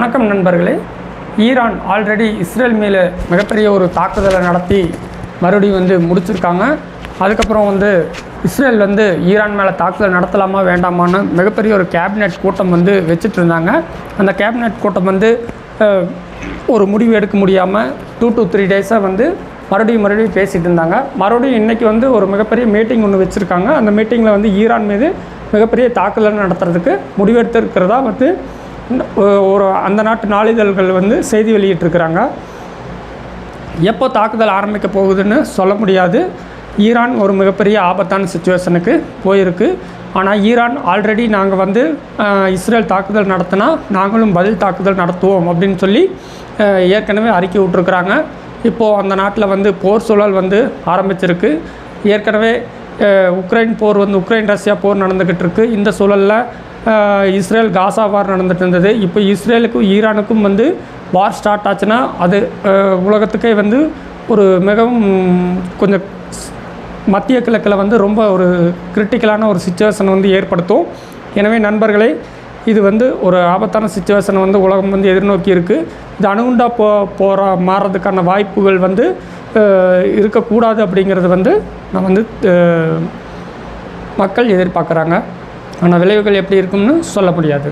வணக்கம் நண்பர்களே. Iran already Israel மேலே மிகப்பெரிய ஒரு தாக்குதலை நடத்தி மறுபடியும் வந்து முடிச்சிருக்காங்க. அதுக்கப்புறம் வந்து இஸ்ரேல் வந்து ஈரான் மேலே தாக்குதல் நடத்தலாமா வேண்டாமான்னு மிகப்பெரிய ஒரு கேபினெட் கூட்டம் வந்து வச்சுட்டு இருந்தாங்க அந்த கேபினெட் கூட்டம் வந்து ஒரு முடிவு எடுக்க முடியாமல் டூ டு த்ரீ டேஸாக வந்து மறுபடியும் மறுபடியும் பேசிகிட்டு இருந்தாங்க. மறுபடியும் இன்றைக்கி வந்து ஒரு மிகப்பெரிய மீட்டிங் ஒன்று வச்சுருக்காங்க. அந்த மீட்டிங்கில் வந்து ஈரான் மீது மிகப்பெரிய தாக்குதல் நடத்துறதுக்கு முடிவெடுத்திருக்கிறதா வந்து ஒரு அந்த நாட்டு நாளிதழ்கள் வந்து செய்தி வெளியிட்டிருக்கிறாங்க. எப்போ தாக்குதல் ஆரம்பிக்க போகுதுன்னு சொல்ல முடியாது. ஈரான் ஒரு மிகப்பெரிய ஆபத்தான சுச்சுவேஷனுக்கு போயிருக்கு. ஆனால் ஈரான் ஆல்ரெடி நாங்கள் வந்து இஸ்ரேல் தாக்குதல் நடத்தினா நாங்களும் பதில் தாக்குதல் நடத்துவோம் அப்படின்னு சொல்லி ஏற்கனவே அறிக்கை விட்ருக்குறாங்க இப்போது அந்த நாட்டில் வந்து போர் சூழல் வந்து ஆரம்பிச்சிருக்கு. ஏற்கனவே உக்ரைன் போர் வந்து உக்ரைன் ரஷ்யா போர் நடந்துக்கிட்டு இருக்குது இந்த சூழலில் இஸ்ரேல் காசா வார் நடந்துட்டு இருந்தது இப்போ இஸ்ரேலுக்கும் ஈரானுக்கும் வந்து வார் ஸ்டார்ட் ஆச்சுன்னா அது உலகத்துக்கே வந்து ஒரு மிகவும் கொஞ்சம் ஸ்- மத்திய கிழக்கில் வந்து ரொம்ப ஒரு கிரிட்டிக்கலான ஒரு சுச்சுவேஷன் வந்து ஏற்படுத்தும். எனவே நண்பர்களே இது வந்து ஒரு ஆபத்தான சுச்சுவேஷனை வந்து உலகம் வந்து எதிர்நோக்கி இருக்குது இது அணுகுண்டா போ போகிற மாறுறதுக்கான வாய்ப்புகள் வந்து இருக்கக்கூடாது அப்படிங்கிறது வந்து நான் வந்து மக்கள் எதிர்பார்க்குறாங்க. ஆனால் விளைவுகள் எப்படி இருக்கும்னு சொல்ல முடியாது.